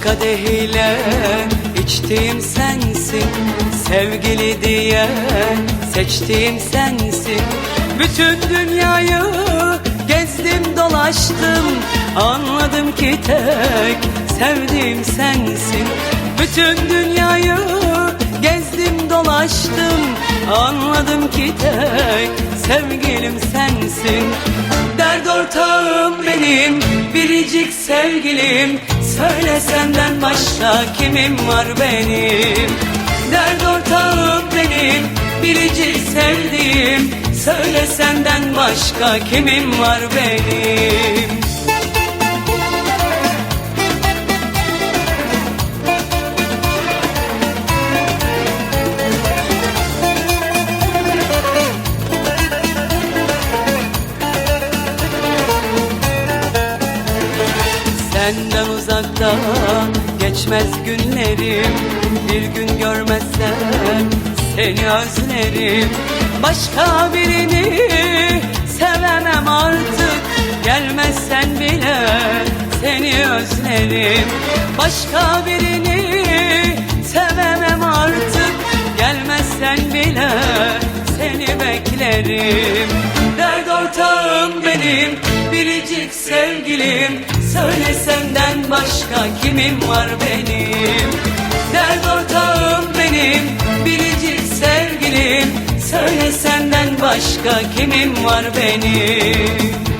kadeh ile içtiğim sensin Sevgili diye seçtiğim sensin. Bütün dünyayı gezdim dolaştım Anladım ki tek sevdiğim sensin. Bütün dünyayı gezdim dolaştım Anladım ki tek sevgilim sensin. Dert ortağım benim biricik sevgilim Söyle senden başka kimim var benim? Dert ortağım benim biricik sevdiğim. Söyle senden başka kimim var benim uzakta. Geçmez günlerim Bir gün görmezsem seni özlerim. Başka birini sevemem artık Gelmezsen bile seni özlerim. Başka birini beklerim Dert ortağım benim biricik sevgilim. Söyle senden başka kimim var benim? Dert ortağım benim biricik sevgilim. Söyle senden başka kimim var benim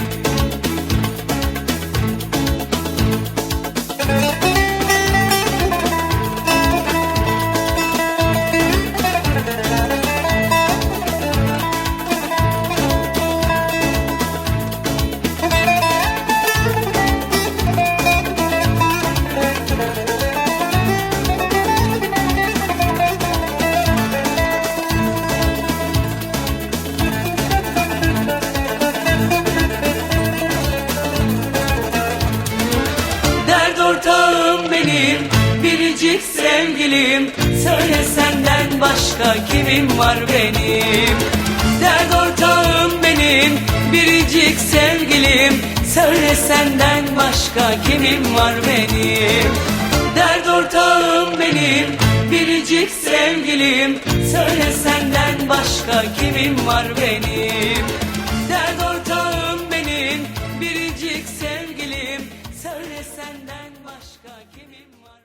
biricik sevgilim Söyle senden başka kimim var benim? Dert ortağım benim biricik sevgilim. Söyle senden başka kimim var benim? Dert ortağım benim biricik sevgilim. Söyle senden başka kimim var benim? Dert ortağım benim biricik sevgilim. Söyle senden başka kimim var